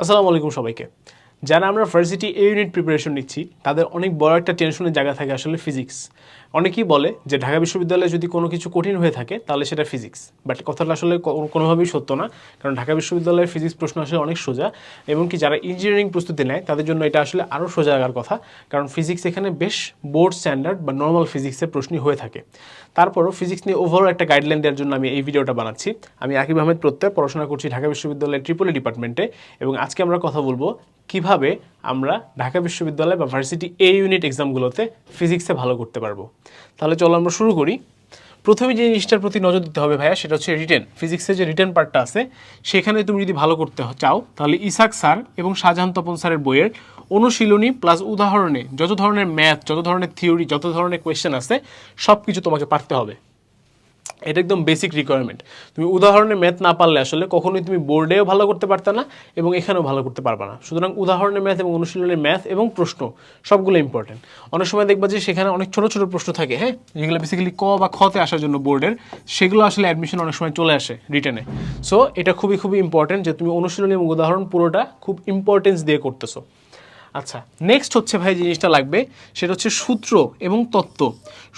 আসসালামু আলাইকুম সবাইকে। যারা আমরা ফার্সিটি এ ইউনিট প্রিপারেশন নিচ্ছি, তাদের অনেক বড় একটা টেনশনের জায়গা থাকে আসলে ফিজিক্স অনেকেই বলে যে ঢাকা বিশ্ববিদ্যালয়ে যদি কোনো কিছু কঠিন হয়ে থাকে, তাহলে সেটা ফিজিক্স বাট কথাটা আসলে কোনোভাবেই সত্য না। কারণ ঢাকা বিশ্ববিদ্যালয়ের ফিজিক্স প্রশ্ন আসলে অনেক সোজা, এবং কি যারা ইঞ্জিনিয়ারিং প্রস্তুতি নেয়, তাদের জন্য এটা আসলে আরও সোজা লাগার কথা। কারণ ফিজিক্স এখানে বেশ বোর্ড স্ট্যান্ডার্ড বা নর্মাল ফিজিক্সের প্রশ্নই হয়ে থাকে। তারপরও ফিজিক্স নিয়ে ওভারঅল একটা গাইডলাইন দেওয়ার জন্য আমি এই ভিডিওটা বানাচ্ছি। আমি আকিব আহমেদ প্রত্যয়, পড়াশোনা করছি ঢাকা বিশ্ববিদ্যালয়ের ট্রিপলি ডিপার্টমেন্টে এবং আজকে আমরা কথা বলব কীভাবে আমরা ঢাকা বিশ্ববিদ্যালয় বা ভার্সিটি এ ইউনিট এক্সামগুলোতে ফিজিক্সে ভালো করতে পারব। তাহলে চলো আমরা শুরু করি। প্রথমে যে জিনিসটার প্রতি নজর দিতে হবে ভাইয়া, সেটা হচ্ছে রিটেন ফিজিক্সের যে রিটেন পার্টটা আছে, সেখানে তুমি যদি ভালো করতে চাও, তাহলে ইসাক স্যার এবং শাহজাহান তপন স্যারের বইয়ের অনুশীলনী প্লাস উদাহরণে যত ধরনের ম্যাথ যত ধরনের থিওরি যত ধরনের কোয়েশ্চেন আছে সব কিছু তোমাকে পারতে হবে। এটা একদম বেসিক রিকোয়ারমেন্ট তুমি উদাহরণে ম্যাথ না পারলে আসলে কখনোই তুমি বোর্ডেও ভালো করতে পারতে না এবং এখানেও ভালো করতে পারবে না। সুতরাং উদাহরণের ম্যাথ এবং অনুশীলনের ম্যাথ এবং প্রশ্ন সবগুলো ইম্পর্টেন্ট অনেক সময় দেখবা যে সেখানে অনেক ছোট ছোট প্রশ্ন থাকে হ্যাঁ? যেগুলো বেসিক্যালি ক বা খতে আসার জন্য বোর্ডের সেগুলো আসলে অ্যাডমিশন অনেক সময় চলে আসে রিটেনে সো এটা খুবই খুবই ইম্পর্টেন্ট যে তুমি অনুশীলনী এবং উদাহরণ পুরোটা খুব ইম্পর্টেন্স দিয়ে করতেছো। আচ্ছা নেক্সট হচ্ছে ভাই জিনিসটা লাগবে, সেটা হচ্ছে সূত্র এবং তত্ত্ব।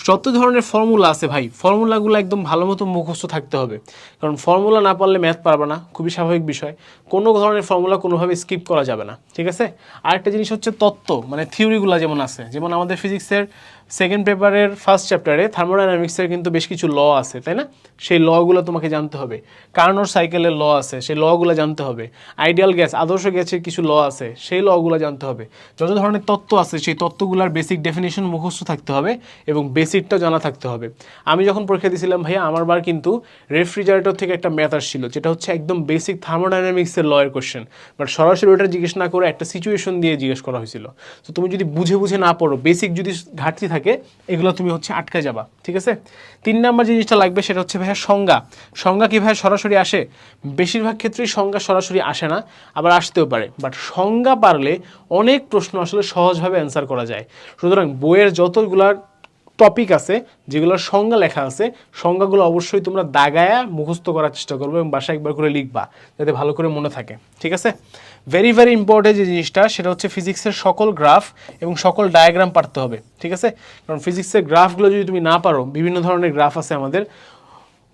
যত ধরনের ফর্মুলা আছে ভাই ফর্মুলাগুলো একদম ভালো মতো মুখস্থ থাকতে হবে। কারণ ফর্মুলা না পারলে ম্যাথ পারবে না, খুবই স্বাভাবিক বিষয়। কোনো ধরনের ফর্মুলা কোনোভাবে স্কিপ করা যাবে না, ঠিক আছে? আরেকটা জিনিস হচ্ছে তত্ত্ব মানে থিওরিগুলো যেমন আছে, যেমন আমাদের ফিজিক্সের সেকেন্ড পেপারের ফার্স্ট চ্যাপ্টারে থার্মোডাইনামিক্সের কিন্তু বেশ কিছু ল আছে, তাই না? সেই লগুলো তোমাকে জানতে হবে। কার্নোর সাইকেলের ল আছে, সেই লগুলো জানতে হবে। আইডিয়াল গ্যাস আদর্শ গ্যাসের কিছু ল আছে, সেই লগুলো জানতে হবে। যত ধরনের তত্ত্ব আছে, সেই তত্ত্বগুলোর বেসিক ডেফিনেশন মুখস্থ থাকতে হবে এবং বেসিকটা জানা থাকতে হবে। আমি যখন পরীক্ষা দিয়েছিলাম ভাইয়া, আমার বার কিন্তু রেফ্রিজারেটর থেকে একটা ম্যাথ আসছিল, যেটা হচ্ছে একদম বেসিক থার্মোডাইনামিক্সের লয়ের কোশ্চেন বাট সরাসরি ওটা জিজ্ঞেস না করে একটা সিচুয়েশন দিয়ে জিজ্ঞেস করা হয়েছিল। তো তুমি যদি বুঝে বুঝে না পড়ো বেসিক যদি ঘাটতি থাকে এগুলো তুমি হচ্ছে আটকে যাবা, ঠিক আছে? তিন নাম্বার জিনিসটা লাগবে সেটা হচ্ছে ভাইয়া সংজ্ঞা। সংজ্ঞা কি ভাইয়া সরাসরি আসে? বেশিরভাগ ক্ষেত্রেই সংজ্ঞা সরাসরি আসে না, আবার আসতেও পারে। বাট সংজ্ঞা পারলে অনেক প্রশ্ন আসলে সহজভাবে অ্যান্সার করা যায়। সুতরাং বইয়ের যতগুলার টপিক আছে, যেগুলোর সংজ্ঞা লেখা আছে, সংজ্ঞাগুলো অবশ্যই তোমরা দাগায়া মুখস্থ করার চেষ্টা করবে এবং বাসায় একবার করে লিখবা, যাতে ভালো করে মনে থাকে, ঠিক আছে? ভেরি ভেরি ইম্পর্টেন্ট যে জিনিসটা, সেটা হচ্ছে ফিজিক্সের সকল গ্রাফ এবং সকল ডায়াগ্রাম পারতে হবে, ঠিক আছে? কারণ ফিজিক্সের গ্রাফগুলো যদি তুমি না পারো, বিভিন্ন ধরনের গ্রাফ আছে আমাদের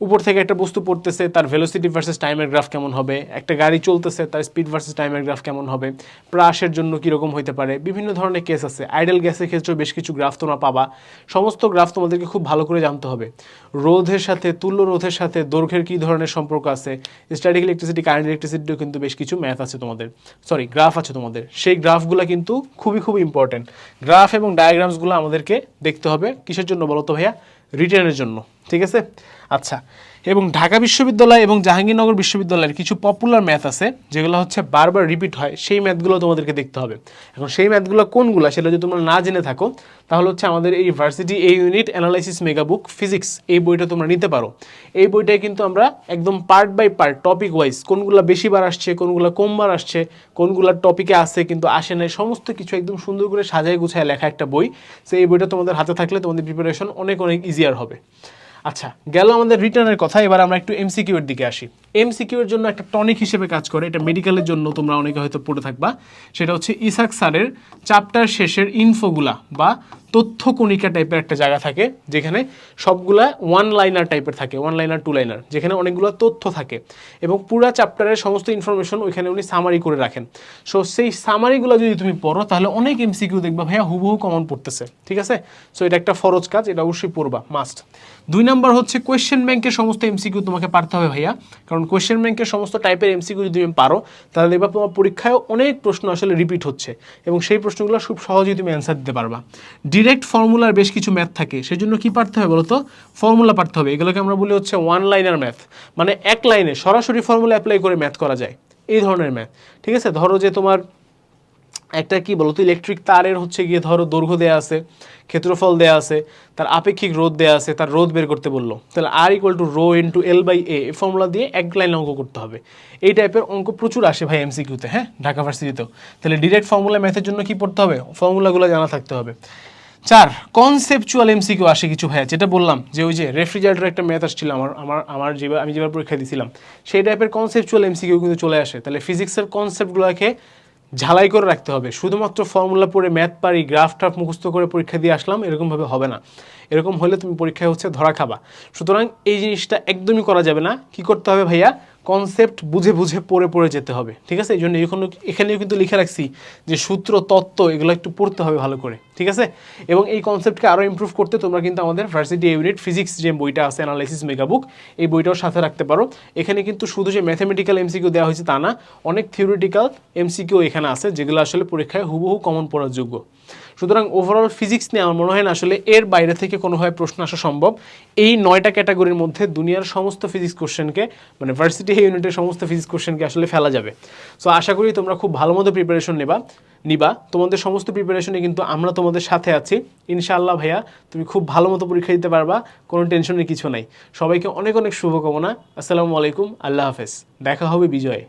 উপর থেকে একটা বস্তু পড়তেছে, তার ভেলোসিটি ভার্সেস টাইমের গ্রাফ কেমন হবে, একটা গাড়ি চলতেছে, তার স্পিড ভার্সেস টাইমের গ্রাফ কেমন হবে, প্রাসের জন্য কীরকম হইতে পারে, বিভিন্ন ধরনের কেস আছে। আইডেল গ্যাসের ক্ষেত্রেও বেশ কিছু গ্রাফ তোমরা পাবা। সমস্ত গ্রাফ তোমাদেরকে খুব ভালো করে জানতে হবে। রোধের সাথে, তুল্য রোধের সাথে দৈর্ঘ্যের কী ধরনের সম্পর্ক আছে? স্ট্যাটিক ইলেকট্রিসিটি কারেন্ট ইলেকট্রিসিটিও কিন্তু বেশ কিছু ম্যাথ আছে তোমাদের। সরি গ্রাফ আছে তোমাদের। সেই গ্রাফগুলো কিন্তু খুবই খুব ইম্পর্টেন্ট গ্রাফ এবং ডায়াগ্রামসগুলো আমাদেরকে দেখতে হবে। কিসের জন্য বলো তো ভাইয়া? রিটার্নের জন্য ঠিক আছে? আচ্ছা এবং ঢাকা বিশ্ববিদ্যালয় এবং জাহাঙ্গীরনগর বিশ্ববিদ্যালয়ের কিছু পপুলার ম্যাথ আছে, যেগুলো হচ্ছে বারবার রিপিট হয়। সেই ম্যাথগুলো তোমাদেরকে দেখতে হবে। এখন সেই ম্যাথগুলো কোনগুলো সেটা যদি তোমরা না জেনে থাকো, তাহলে হচ্ছে আমাদের এই ভার্সিটি এই unit analysis mega book physics এই বইটা তোমরা নিতে পারো। এই বইটায় কিন্তু আমরা একদম part by part topic wise কোনগুলো বেশিবার আসছে, কোনগুলো কমবার আসছে, কোনগুলো টপিকে আসে কিন্তু আসে নাই, সমস্ত কিছু একদম সুন্দর করে সাজায় গুছায় লেখা একটা বই। সো এই বইটা তোমাদের হাতে থাকলে তোমাদের প্রিপারেশন অনেক অনেক ইজিয়ার হবে। আচ্ছা গেল আমাদের রিটার্নের কথা, এবার আমরা একটু এমসিকিউ এর দিকে আসি। এমসিকিউ এর জন্য একটা টনিক হিসেবে কাজ করে, এটা মেডিকেলের জন্য তোমরা অনেকে হয়তো পড়ে থাকবা। সেটা হচ্ছে ইসাক স্যারের চ্যাপ্টার শেষের ইনফোগুলা বা তথ্য কণিকা টাইপের একটা জায়গা থাকে, যেখানে সবগুলা ওয়ান লাইনার টাইপের থাকে ওয়ান লাইনার টু লাইনার যেখানে অনেকগুলো তথ্য থাকে। এবং পুরা চ্যাপ্টারের সমস্ত ইনফরমেশন ওইখানে উনি সামারি করে রাখেন। সো সেই সামারিগুলো যদি তুমি পড়ো, তাহলে অনেক এমসিকিউ দেখবা ভাইয়া হুবহু কমন পড়তেছে, ঠিক আছে? সো এটা একটা ফরজ কাজ, এটা অবশ্যই পড়বা মাস্ট দুই নাম্বার হচ্ছে কোয়েশ্চেন ব্যাংকের সমস্ত এমসিকিউ তোমাকে পারতে হবে ভাইয়া। কারণ কোয়েশ্চেন ব্যাংকের সমস্ত টাইপের এমসিকিউ যদি তুমি পারো, তাহলে দেখবা তোমার পরীক্ষায় অনেক প্রশ্ন আসলে রিপিট হচ্ছে। এবং সেই প্রশ্নগুলো খুব সহজেই তুমি অ্যান্সার দিতে পারবা। ডিরেক্ট ফর্মুলার বেশ কিছু ম্যাথ থাকে। সেই জন্য কী পারতে হবে বলো তো ফর্মুলা পারতে হবে। এগুলোকে আমরা বলি হচ্ছে ওয়ান লাইনার ম্যাথ মানে এক লাইনে সরাসরি ফর্মুলা অ্যাপ্লাই করে ম্যাথ করা যায়। এই ধরনের ম্যাথ ঠিক আছে? ধরো যে তোমার একটা কি বলতো? ইলেকট্রিক তারের হচ্ছে গিয়ে ধরো দৈর্ঘ্য দেয়া আছে, ক্ষেত্রফল দেয়া আছে, তার আপেক্ষিক রোধ দেয়া আছে, তার রোধ বের করতে বলল। তাহলে R equal to rho into L by A formula দিয়ে এক লাইন অঙ্ক করতে হবে। এই টাইপের অঙ্ক প্রচুর আসে ভাই এমসিকিউতে হ্যাঁ? ঢাকা ভার্সিটিতেও তাহলে ডিরেক্ট ফর্মুলা ম্যাথের জন্য কি পড়তে হবে? ফর্মুলাগুলো জানা থাকতে হবে। চার কনসেপচুয়াল এমসিকিউ আসে কিছু ভাইয়া, যেটা বললাম যে ওই যে রেফ্রিজারেটর একটা ম্যাথ আসছিল আমার আমার আমার যেভাবে আমি যেভাবে পরীক্ষা দিয়েছিলাম সেই টাইপের কনসেপচুয়াল এমসিকিউ কিন্তু চলে আসে। তাহলে ফিজিক্সের কনসেপ্টগুলোকে ঝালাই করে রাখতে হবে। শুধুমাত্র ফর্মুলা পড়ে ম্যাথ পারি গ্রাফ টাফ মুখস্থ করে পরীক্ষা দিয়ে আসলাম, এরকমভাবে হবে না। এরকম হলে তুমি পরীক্ষায় হচ্ছে ধরা খাবা। সুতরাং এই জিনিসটা একদমই করা যাবে না। কি করতে হবে ভাইয়া? কনসেপ্ট বুঝে বুঝে পড়ে পড়ে যেতে হবে, ঠিক আছে? এই জন্য এখানে এখানেও কিন্তু লিখে রাখছি যে সূত্র, তত্ত্ব, এগুলো একটু পড়তে হবে ভালো করে, ঠিক আছে? এবং এই কনসেপ্টকে আরও ইমপ্রুভ করতে তোমরা কিন্তু আমাদের ভার্সিটি ইউনিট ফিজিক্স যে বইটা আছে অ্যানালাইসিস মেগাবুক এই বইটাও সাথে রাখতে পারো। এখানে কিন্তু শুধু যে ম্যাথামেটিক্যাল এমসিকিউ দেওয়া হয়েছে তা না, অনেক থিওরিটিক্যাল এমসিকিউ এখানে আছে, যেগুলো আসলে পরীক্ষায় হুবহু কমন পড়ার যোগ্য। সুতরাং ওভারঅল ফিজিক্স নিয়ে আমার মনে হয় না আসলে এর বাইরে থেকে কোনোভাবে প্রশ্ন আসা সম্ভব। এই নয়টা ক্যাটাগরির মধ্যে দুনিয়ার সমস্ত ফিজিক্স কোশ্চেনকে মানে ভার্সিটি ইউনিটের সমস্ত ফিজিক্স কোশ্চেনকে আসলে ফেলা যাবে। সো আশা করি তোমরা খুব ভালো মতো প্রিপারেশন নেবা, নিবা। তোমাদের সমস্ত প্রিপারেশনে কিন্তু আমরা তোমাদের সাথে আছি। ইনশাআল্লাহ ভাইয়া, তুমি খুব ভালো মতো পরীক্ষা দিতে পারবা, কোনো টেনশনের কিছু নাই। সবাইকে অনেক অনেক শুভকামনা। আসসালামু আলাইকুম, আল্লাহ হাফেজ। দেখা হবে বিজয়।